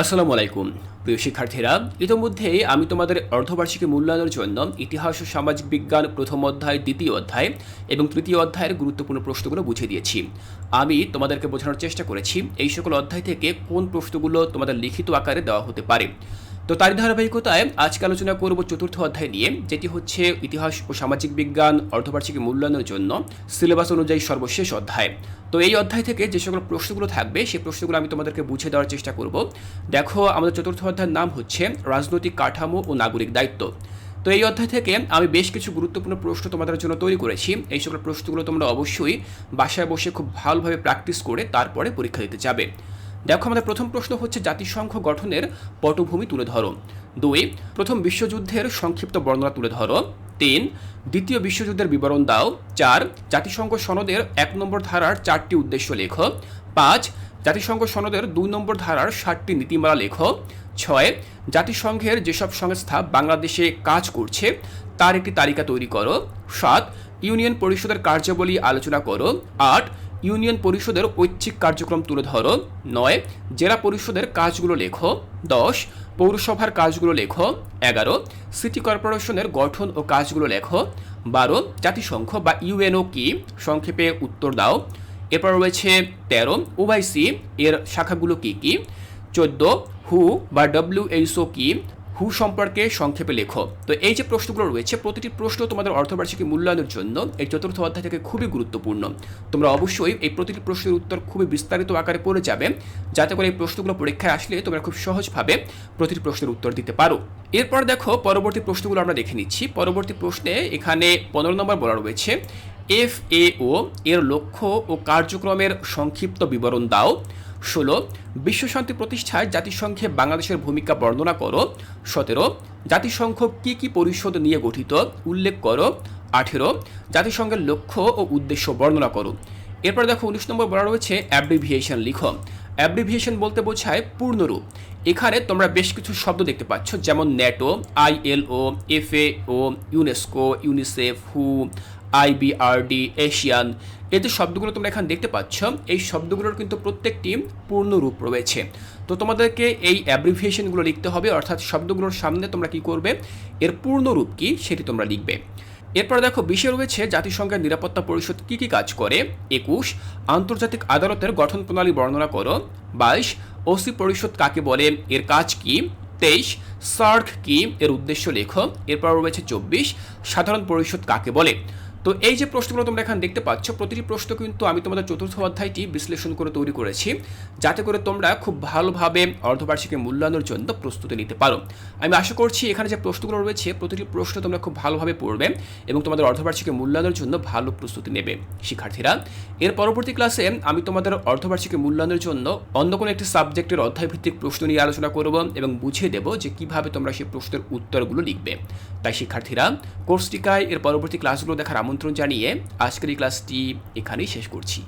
আসসালামু আলাইকুম। প্রিয় শিক্ষার্থীরা, ইতোমধ্যেই আমি তোমাদের অর্ধবার্ষিকী মূল্যায়নের জন্য ইতিহাস ও সামাজিক বিজ্ঞান প্রথম অধ্যায়, দ্বিতীয় অধ্যায় এবং তৃতীয় অধ্যায়ের গুরুত্বপূর্ণ প্রশ্নগুলো বুঝিয়ে দিয়েছি। আমি তোমাদেরকে বোঝানোর চেষ্টা করেছি, এই সকল অধ্যায় থেকে কোন প্রশ্নগুলো তোমাদের লিখিত আকারে দেওয়া হতে পারে। তো তারই ধারাবাহিকতায় আজকে আলোচনা করব চতুর্থ অধ্যায় নিয়ে, যেটি হচ্ছে ইতিহাস ও সামাজিক বিজ্ঞান, অর্ধবার্ষিকী মূল্যায়নের জন্য সিলেবাস অনুযায়ী সর্বশেষ অধ্যায়। তো এই অধ্যায় থেকে যে সকল প্রশ্নগুলো থাকবে, সেই প্রশ্নগুলো আমি তোমাদেরকে বুঝে দেওয়ার চেষ্টা করব। দেখো, আমাদের চতুর্থ অধ্যায়ের নাম হচ্ছে রাজনৈতিক কাঠামো ও নাগরিক দায়িত্ব। তো এই অধ্যায় থেকে আমি বেশ কিছু গুরুত্বপূর্ণ প্রশ্ন তোমাদের জন্য তৈরি করেছি। এই সকল প্রশ্নগুলো তোমরা অবশ্যই বাসায় বসে খুব ভালোভাবে প্র্যাকটিস করে তারপরে পরীক্ষা দিতে যাবে। দেখো, আমাদের প্রথম প্রশ্ন হচ্ছে জাতিসংঘ গঠনের পটভূমি তুলে ধরো। দুই, প্রথম বিশ্বযুদ্ধের সংক্ষিপ্ত বর্ণনা তুলে ধরো। তিন, দ্বিতীয় বিশ্বযুদ্ধের বিবরণ দাও। চার, জাতিসংঘ সনদের এক নম্বর ধারার চারটি উদ্দেশ্য লেখো। পাঁচ, জাতিসংঘ সনদের দুই নম্বর ধারার ষাটটি নীতিমালা লেখো। ছয়, জাতিসংঘের যেসব সংস্থা বাংলাদেশে কাজ করছে, তার একটি তালিকা তৈরি করো। সাত, ইউনিয়ন পরিষদের কার্যাবলী আলোচনা করো। আট ইউনিয়ন পরিষদের ঐচ্ছিক কার্যক্রম তুলে ধরো। নয়, জেলা পরিষদের কাজগুলো লেখো। দশ, পৌরসভার কাজগুলো লেখো। এগারো, সিটি কর্পোরেশনের গঠন ও কাজগুলো লেখো। বারো, জাতিসংঘ বা ইউএনও কি? সংক্ষেপে উত্তর দাও। এরপর রয়েছে তেরো ওআইসি এর শাখাগুলো কি কি? চোদ্দ, হু বা ডব্লিউএইচও কি? হু সম্পর্কে সংক্ষেপে লেখো। তো এই যে প্রশ্নগুলো রয়েছে, প্রতিটি প্রশ্ন তোমাদের অর্থবার্ষিকী মূল্যায়নের জন্য এই চতুর্থ অধ্যায় থেকে খুবই গুরুত্বপূর্ণ। তোমরা অবশ্যই এই প্রতিটি প্রশ্নের উত্তর খুবই বিস্তারিত আকারে পড়ে যাবে। যাতে করে এই প্রশ্নগুলো পরীক্ষায় আসলে তোমরা খুব সহজভাবে প্রতিটি প্রশ্নের উত্তর দিতে পারো। এরপর দেখো, পরবর্তী প্রশ্নগুলো আমরা দেখে নিচ্ছি। পরবর্তী প্রশ্নে এখানে পনেরো নম্বর বলা রয়েছে, এফ এ ও এর লক্ষ্য ও কার্যক্রমের সংক্ষিপ্ত বিবরণ দাও। ষোলো বিশ্বশান্তি প্রতিষ্ঠায় জাতিসংঘে বাংলাদেশের ভূমিকা বর্ণনা করো। সতেরো, জাতিসংঘ কী কী পরিষদ নিয়ে গঠিত? উল্লেখ করো। আঠেরো, জাতিসংঘের লক্ষ্য ও উদ্দেশ্য বর্ণনা করো। এরপর দেখো উনিশ নম্বর বলা রয়েছে অ্যাব্রিভিয়েশন লিখো। অ্যাব্রিভিয়েশন বলতে বোঝায় পূর্ণরূপ। এখানে তোমরা বেশ কিছু শব্দ দেখতে পাচ্ছ, যেমন NATO, ILO, FAO, UNESCO, UNICEF, হু আইবিআরডি এশিয়ান যে শব্দগুলো তোমরা এখানে দেখতে পাচ্ছ, এই শব্দগুলোর কিন্তু প্রত্যেকটি পূর্ণ রূপ রয়েছে। তো তোমাদেরকে এই অ্যাব্রিভিয়েশনগুলো লিখতে হবে, অর্থাৎ শব্দগুলোর সামনে তোমরা কি করবে, এর পূর্ণ রূপ কি সেটি তোমরা লিখবে। এরপর দেখো বিশে রয়েছে জাতিসংঘের নিরাপত্তা পরিষদ কী কী কাজ করে, একুশ, আন্তর্জাতিক আদালতের গঠন প্রণালী বর্ণনা করো, বাইশ, ওসি পরিষদ কাকে বলে, এর কাজ কি, তেইশ, সার্ক কি, এর উদ্দেশ্য লেখো, এরপর রয়েছে চব্বিশ, সাধারণ পরিষদ কাকে বলে। তো এই যে প্রশ্নগুলো তোমরা এখানে দেখতে পাচ্ছ, প্রতিটি প্রশ্ন কিন্তু আমি তোমাদের চতুর্থ অধ্যায়টি বিশ্লেষণ করে তৈরি করেছি। যাতে করে তোমরা খুব ভালোভাবে অর্ধবার্ষিকী মূল্যায়নের জন্য প্রস্তুতি নিতে পারো। আমি আশা করছি এখানে যে প্রশ্নগুলো রয়েছে, প্রতিটি প্রশ্ন তোমরা খুব ভালোভাবে পড়বে এবং তোমাদের অর্ধবার্ষিকী মূল্যায়নের জন্য ভালো প্রস্তুতি নেবে শিক্ষার্থীরা। এর পরবর্তী ক্লাসে আমি তোমাদের অর্ধবার্ষিকী মূল্যায়নের জন্য অন্য কোনো একটি সাবজেক্টের অধ্যায়ভিত্তিক প্রশ্ন নিয়ে আলোচনা করব এবং বুঝিয়ে দেবো যে কীভাবে তোমরা সেই প্রশ্নের উত্তরগুলো লিখবে। তাই শিক্ষার্থীরা কোর্স টিকায় এর পরবর্তী ক্লাসগুলো দেখার আমন্ত্রণ জানিয়ে আজকের এই ক্লাসটি এখানেই শেষ করছি।